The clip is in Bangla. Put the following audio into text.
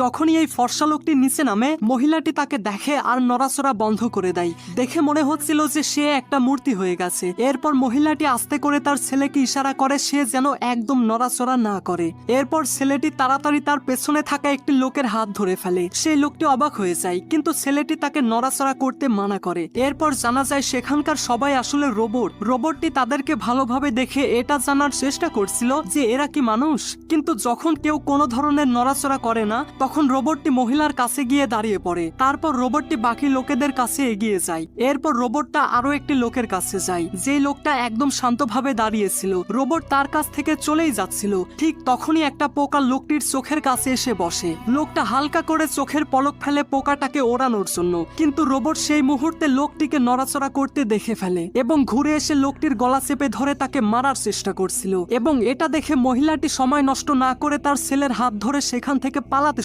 যখনই এই ফর্সা লোকটি নিচে নামে, মহিলাটি তাকে দেখে আর নড়াচড়া বন্ধ করে দেয়। দেখে মনে হচ্ছিল যে সে একটা মূর্তি হয়ে গেছে। এরপর মহিলাটি আস্তে করে তার ছেলেকে ইশারা করে, সে যেন একদম নড়াচড়া না করে। এরপর ছেলেটি তাড়াতাড়ি তার পেছনে থাকা একটি লোকের হাত ধরে ফেলে। সেই লোকটি অবাক হয়ে যায়, কিন্তু ছেলেটি তাকে নড়াচড়া করতে মানা করে। এরপর জানা যায় সেখানকার সবাই আসলে রোবট। রোবটটি তাদেরকে ভালোভাবে দেখে এটা জানার চেষ্টা করছিল যে, এরা কি মানুষ? কিন্তু যখন কেউ কোনো ধরনের নড়াচড়া করে না তখন রোবটটি মহিলার কাছে গিয়ে দাঁড়িয়ে পড়ে। তারপর রোবটটি বাকি লোকেদের কাছে এগিয়ে যায়। এরপর রোবটটা আরও একটি লোকের কাছে যায়। যে লোকটা একদম শান্তভাবে দাঁড়িয়েছিল, রোবট তার কাছ থেকে চলেই যাচ্ছিল। ঠিক তখনই একটা পোকা লোকটির চোখের কাছে এসে বসে। লোকটা হালকা করে চোখের পলক ফেলে পোকাটাকে ওড়ানোর জন্য। কিন্তু রোবট সেই মুহূর্তে লোকটিকে নড়াচড়া করতে দেখে ফেলে এবং ঘুরে এসে লোকটির গলা চেপে ধরে তাকে মারার চেষ্টা করছিল। এবং এটা দেখে মহিলাটি সময় নষ্ট না করে তার ছেলের হাত ধরে সেখান থেকে পালাতে